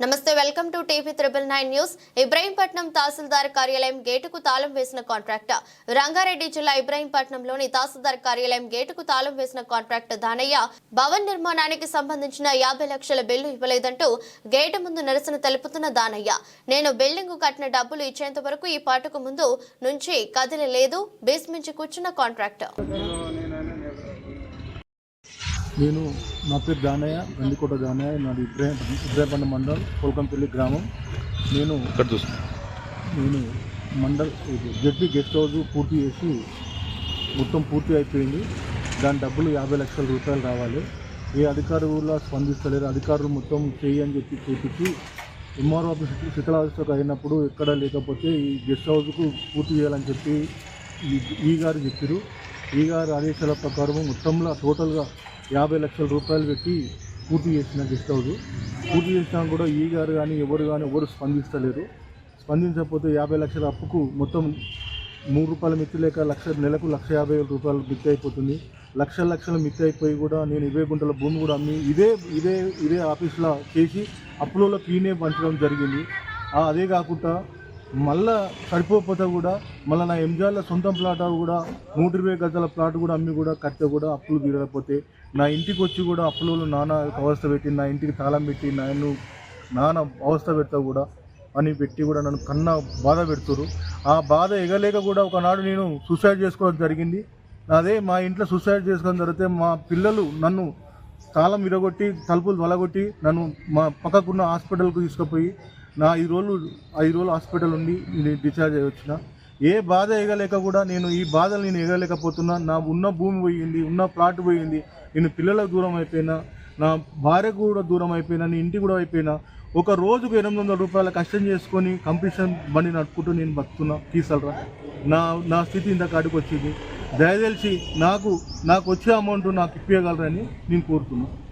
నమస్తే welcome to TV triple nine news. Ibrahimpatnam తహసీల్దార్ కార్యాలయం గేటుకు తాళం వేసిన కాంట్రాక్టర్ రంగారెడ్డి జిల్లా ఇబ్రాహీంపట్నంలోని తహసీల్దార్ కార్యాలయం గేటుకు తాళం వేసిన కాంట్రాక్టర్ దానయ్య భవన్ నిర్మాణానికి సంబంధించిన యాభై లక్షల బిల్లు ఇవ్వలేదంటూ గేటు ముందు నిరసన తెలుపుతున్న దానయ్య నేను బిల్డింగ్ కట్టిన డబ్బులు ఇచ్చేంత వరకు ఈ పాటకు ముందు నుంచి కదిలలేదు బేస్మించి కూర్చున్న కాంట్రాక్టర్ నేను నా పేరు జానయ్య గండికోట జానయ్య నాది ఇబ్రాహిం మండల్ కోల్కంపల్లి గ్రామం. నేను ఇక్కడ చూసుకో నేను మండల్ జడ్పీ గెస్ట్ హౌస్ పూర్తి చేసి మొత్తం పూర్తి అయిపోయింది. దాని డబ్బులు యాభై లక్షల రూపాయలు రావాలి. ఏ అధికారులు స్పందిస్తలేరు. అధికారులు మొత్తం చేయి అని చెప్పి చేపించి ఎంఆర్ఓ ఆఫీస్ శిథిలావస్థకు అయినప్పుడు ఎక్కడ లేకపోతే ఈ గెస్ట్ హౌస్కు పూర్తి చేయాలని చెప్పి ఈ- ఈ గారు చెప్పారు ఈ గారు ఆదేశాల ప్రకారం మొత్తంలో టోటల్గా యాభై లక్షల రూపాయలు పెట్టి పూర్తి చేసిన గెస్ట్ హౌస్ పూర్తి చేసినా కూడా ఈ గారు కానీ ఎవరు కానీ ఎవరు స్పందిస్తలేరు. స్పందించకపోతే యాభై లక్షల అప్పుకు మొత్తం మూడు రూపాయల మిత్తి లేక లక్ష నెలకు లక్ష యాభై వేల రూపాయలు మిత్తి అయిపోతుంది. లక్షల లక్షల మిత్తి అయిపోయి కూడా నేను ఇరవై గుంటల భూమి కూడా అమ్మి ఇదే ఇదే ఇదే ఆఫీస్లో చేసి అప్పులలో క్లీనే పంచడం జరిగింది. అదే కాకుండా మళ్ళా సరిపోకపోతే కూడా మళ్ళీ నా ఎంజాయ్ల సొంతం ప్లాట్ కూడా నూట ఇరవై గజాల ప్లాట్ కూడా అమ్మి కూడా కడితే కూడా అప్పులు తీరకపోతే నా ఇంటికి వచ్చి కూడా అప్పులు నాన్న అవస్థ పెట్టి నా ఇంటికి తాళం పెట్టి నన్ను నాన్న అవస్థ పెడతా కూడా అని పెట్టి కూడా నన్ను కన్నా బాధ పెడుతురు ఆ బాధ ఎగలేక కూడా ఒకనాడు నేను సూసైడ్ చేసుకోవడం జరిగింది. అదే మా ఇంట్లో సూసైడ్ చేసుకోవడం జరిగితే మా పిల్లలు నన్ను తాళం విరగొట్టి తలుపులు వలగొట్టి నన్ను మా పక్కకున్న హాస్పిటల్కు తీసుకుపోయి నా ఐదు రోజులు ఐదు రోజులు హాస్పిటల్ ఉండి నేను డిశ్చార్జ్ అయ్యి వచ్చిన ఏ బాధ ఎగలేక కూడా నేను ఈ బాధలు నేను ఎగలేకపోతున్నా. నా ఉన్న భూమి పోయింది ఉన్న ప్లాట్ పోయింది. నేను పిల్లలకు దూరం అయిపోయినా నా భార్యకు కూడా దూరం అయిపోయినా నీ ఇంటికి కూడా అయిపోయినా. ఒక రోజుకు ఎనిమిది వందల రూపాయల కష్టం చేసుకొని కంపిటీషన్ బండి నడుపుకుంటూ నేను బతుకున్నా తీసలరా నా నా స్థితి ఇంత కాడికి వచ్చింది. దయదలిచి నాకు నాకు వచ్చే అమౌంట్ నాకు ఇప్పగలరని నేను కోరుతున్నాను